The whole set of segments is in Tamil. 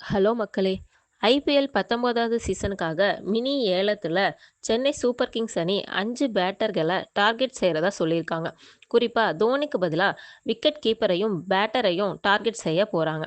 ஹலோ மக்களே! ஐபிஎல் 19வது சீசனுக்காக மினி ஏலத்தில் சென்னை சூப்பர் கிங்ஸ் அணி அஞ்சு பேட்டர்களை டார்கெட் செய்கிறதா சொல்லியிருக்காங்க. குறிப்பாக தோனிக்கு பதிலாக விக்கெட் கீப்பரையும், பேட்டரையும் டார்கெட் செய்ய போகிறாங்க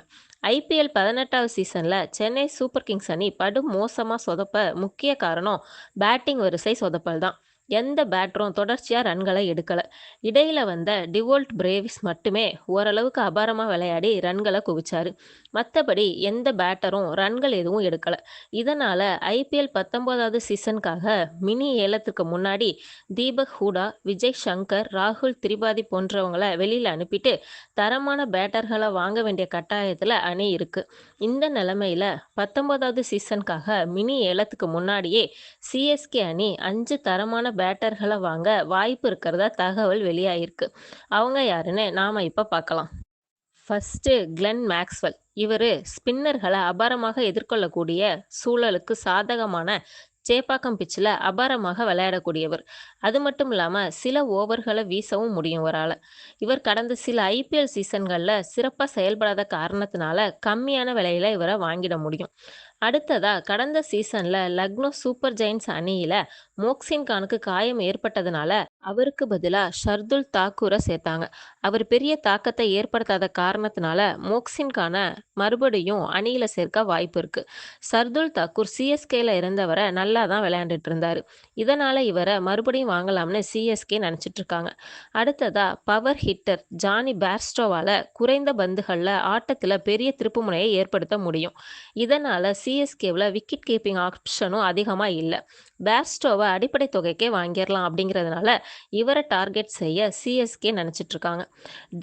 ஐபிஎல் பதினெட்டாவது சீசனில் சென்னை சூப்பர் கிங்ஸ் அணி படு மோசமாக சொதப்ப முக்கிய காரணம் பேட்டிங் வரிசை சொதப்பல் தான். எந்த பேட்டரும் தொடர்ச்சியாக ரன்களை எடுக்கலை. இடையில் வந்த டிவோல்ட் பிரேவிஸ் மட்டுமே ஓரளவுக்கு அபாரமாக விளையாடி ரன்களை குவிச்சார். மற்றபடி எந்த பேட்டரும் ரன்கள் எதுவும் எடுக்கலை. இதனால் ஐபிஎல் 19வது சீசனுக்காக மினி ஏலத்துக்கு முன்னாடி தீபக் ஹூடா, விஜய் சங்கர் ராகுல் திரிபாதி போன்றவங்களை வெளியில் அனுப்பிட்டு தரமான பேட்டர்களை வாங்க வேண்டிய கட்டாயத்தில் அணி இருக்குது இந்த நிலைமையில் பத்தொம்போதாவது சீசனுக்காக மினி ஏலத்துக்கு முன்னாடியே சிஎஸ்கே அணி அஞ்சு தரமான பேட்டர்களை வாங்க வாய்ப்பு இருக்கிறதா தகவல் வெளியாயிருக்கு. அவங்க யாருன்னு நாம இப்போ பார்க்கலாம். First Glenn Maxwell. இவர் ஸ்பின்னர்களை அபாரமாக எதிர்கொள்ளக்கூடிய சூழலுக்கு சாதகமான சேப்பாக்கம் பிச்சில் அபாரமாக விளையாடக்கூடியவர். அது மட்டும் இல்லாமல் சில ஓவர்களை வீசவும் முடியும் இவரால. இவர் கடந்த சில ஐபிஎல் சீசன்களில் சிறப்பாக செயல்படாத காரணத்தினால கம்மியான விலையில் இவரை வாங்கிட முடியும். அடுத்ததாக கடந்த சீசனில் லக்னோ சூப்பர் ஜெயின்ஸ் அணியில் மோக்சின் கானுக்கு காயம் ஏற்பட்டதுனால அவருக்கு பதிலா ஷர்துல் தாக்கூரை சேர்த்தாங்க. அவர் பெரிய தாக்கத்தை ஏற்படுத்தாத காரணத்தினால மோக்சின் கானை மறுபடியும் அணியில சேர்க்க வாய்ப்பு இருக்கு. ஷர்துல் தாக்கூர் சிஎஸ்கேல இருந்தவரை நல்லா தான் விளையாண்டுட்டு இருந்தாரு. இதனால இவரை மறுபடியும் வாங்கலாம்னு சிஎஸ்கே நினைச்சிட்டு இருக்காங்க. அடுத்ததா பவர் ஹிட்டர் ஜானி பேர்ஸ்டோவால குறைந்த பந்துகள்ல ஆட்டத்துல பெரிய திருப்புமுனையை ஏற்படுத்த முடியும். இதனால சிஎஸ்கேவில் விக்கெட் கீப்பிங் ஆப்ஷனும் அதிகமாக இல்லை பேர்ஸ்டோவை அடிப்படை தொகைக்கே வாங்கிடலாம் அப்படிங்கிறதுனால இவரை டார்கெட் செய்ய சிஎஸ்கே நினச்சிட்டு இருக்காங்க.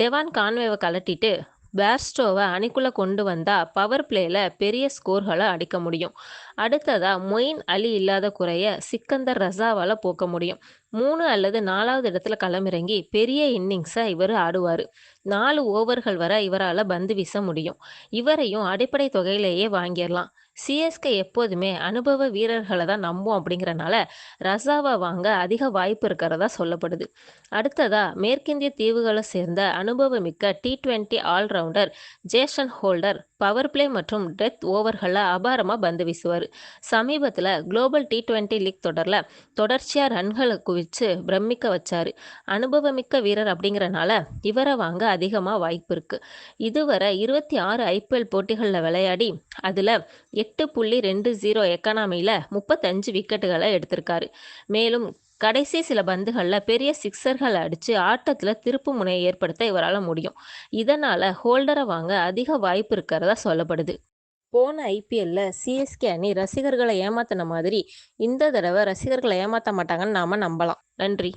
டெவான் கான்வேவை கலட்டிட்டு பேர்ஸ்டோவை அணிக்குள்ளே கொண்டு வந்தால் பவர் பிளேயில் பெரிய ஸ்கோர்களை அடிக்க முடியும். அடுத்ததாக மொயின் அலி இல்லாத குறைய சிக்கந்தர் ரசாவால் போக்க முடியும். மூணு அல்லது நாலாவது இடத்துல களமிறங்கி பெரிய இன்னிங்ஸை இவர் ஆடுவார் நாலு ஓவர்கள் வர இவரால் பந்து வீச முடியும். இவரையும் அடிப்படை தொகையிலேயே வாங்கிடலாம் சிஎஸ்கே எப்போதுமே அனுபவ வீரர்களை தான் நம்பும் அப்படிங்கிறனால ரசாவை வாங்க அதிக வாய்ப்பு இருக்கிறதா சொல்லப்படுது. அடுத்ததா மேற்கிந்திய தீவுகளை சேர்ந்த அனுபவமிக்க T20 all rounder Jason Holder power play மற்றும் டெத் ஓவர்களில் அபாரமாக பந்து வீசுவார் சமீபத்தில் குளோபல் டி20 லீக் தொடரில் தொடர்ச்சியாக ரன்களுக்கு குவிச்சு பிரமிக்க வச்சாரு. அனுபவமிக்க வீரர் அப்படிங்கிறனால இவரை வாங்க அதிகமா வாய்ப்பு இருக்கு. இதுவரை 26 ஐபிஎல் போட்டிகளில் விளையாடி அதுல 8.20 எக்கானமில 35 விக்கெட்டுகள எடுத்திருக்காரு. மேலும் கடைசி சில பந்துகளில் பெரிய சிக்ஸர்கள அடித்து ஆட்டத்தில் திருப்பு முனையை ஏற்படுத்த இவரால் முடியும். இதனால் ஹோல்டரை வாங்க அதிக வாய்ப்பு இருக்கிறதா சொல்லப்படுது. போன ஐபிஎல்ல சிஎஸ்கே அணி ரசிகர்களை ஏமாத்துன மாதிரி இந்த தடவை ரசிகர்களை ஏமாத்த மாட்டாங்கன்னு நாம நம்பலாம். நன்றி.